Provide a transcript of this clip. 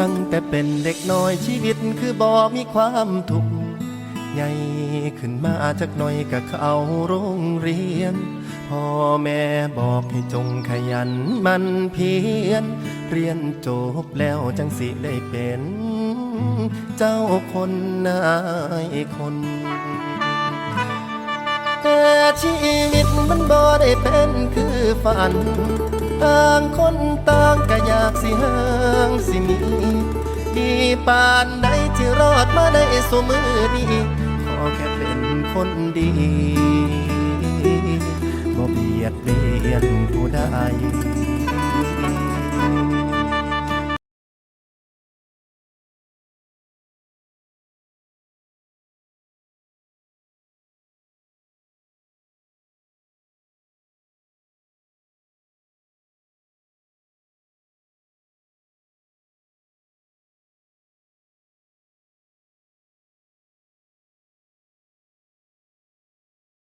ตั้งแต่เป็นเด็กน้อยชีวิตคือบ่มีความทุกข์ใหญ่ขึ้นมาจากหน่อยกับเขาโรงเรียน พ่อแม่บอกให้จงขยันมันเพียรเรียนจบแล้วจังสิได้เป็น เจ้าคนนายคน แต่ชีวิตมันบ่ได้เป็นคือฝัน ต่างคนต่างก็อยากสิเฮงสิมีดีปานใดที่รอดมาได้สมือนี้ขอแค่เป็นคนดีบ่เบียดเบียนผู้ใด